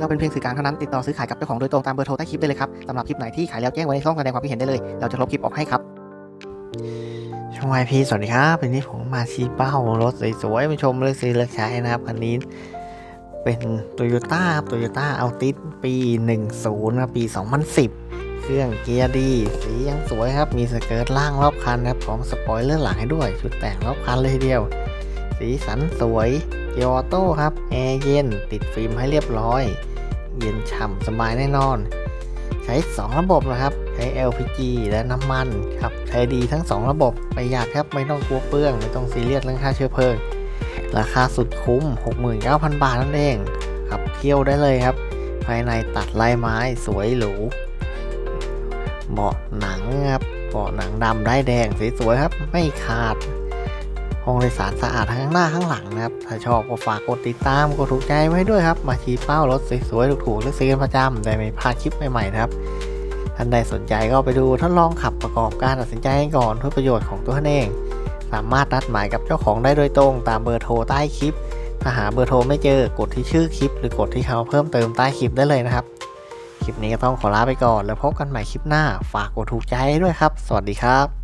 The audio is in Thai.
เราเป็นเพียงสื่อกลางเท่านั้นติดต่อซื้อขายกับเจ้าของโดยตรงตามเบอร์โทรใต้คลิปได้เลยครับสำหรับคลิปไหนที่ขายแล้วแจ้งไว้ในช่องแสดงความคิดเห็นได้เลย เราจะลบคลิปออกให้ครับช่องไอพีสวัสดีครับวันนี้ผมมาชี้เป้ารถสวยๆมาชมเลือกซื้อเลือกใช้นะครับคันนี้เป็น t o y ยต้าครับโตโยต้าอัลติสปี 10นะปี 2010 เครื่องเกียร์ดี สียังสวยครับ มีสเกิร์ตล่างรอบคันนะครับพร้อมสปอยเลอร์หลังให้ด้วย ชุดแต่งรอบคันเลยทีเดียว สีสันสวยเกียร์ออโต้ครับ แอร์เย็น ติดฟิล์มให้เรียบร้อย เย็นฉ่ำสบายแน่นอน ใช้ 2 ระบบนะครับ ใช้ LPG และน้ำมันครับใช้ดีทั้ง 2 ระบบประหยัดครับไม่ต้องกลัวเปลืองไม่ต้องซีเรียสเรื่องค่าเชื้อเพลิง ราคาสุดคุ้ม 69,000 บาทนั่นเองครับเที่ยวได้เลยครับ ภายในตัดลายไม้สวยหรูเบาะหนังครับเบาะหนังดำได้แดงสวยๆครับ ไม่ขาด ห้องโดยสารสะอาดทั้งข้างหน้าข้างหลังนะครับ ถ้าชอบก็ฝากกดติดตามกดถูกใจไว้ด้วยครับ มาชี้เป้ารถสวยๆถูกๆเลือกซื้อกันประจำได้ไม่พลาดคลิปใหม่ๆนะครับท่านใดสนใจก็ไปดูทดลองขับประกอบการตัดสินใจกันก่อนเพื่อประโยชน์ของตัวท่านเอง สามารถนัดหมายกับเจ้าของได้โดยตรง ตามเบอร์โทรใต้คลิป ถ้าหาเบอร์โทรไม่เจอกดที่ชื่อคลิป หรือกดที่เขาเพิ่มเติมใต้คลิปได้เลยนะครับ คลิปนี้ก็ต้องขอลาไปก่อนแล้วพบกันใหม่คลิปหน้า ฝากกดถูกใจด้วยครับ สวัสดีครับ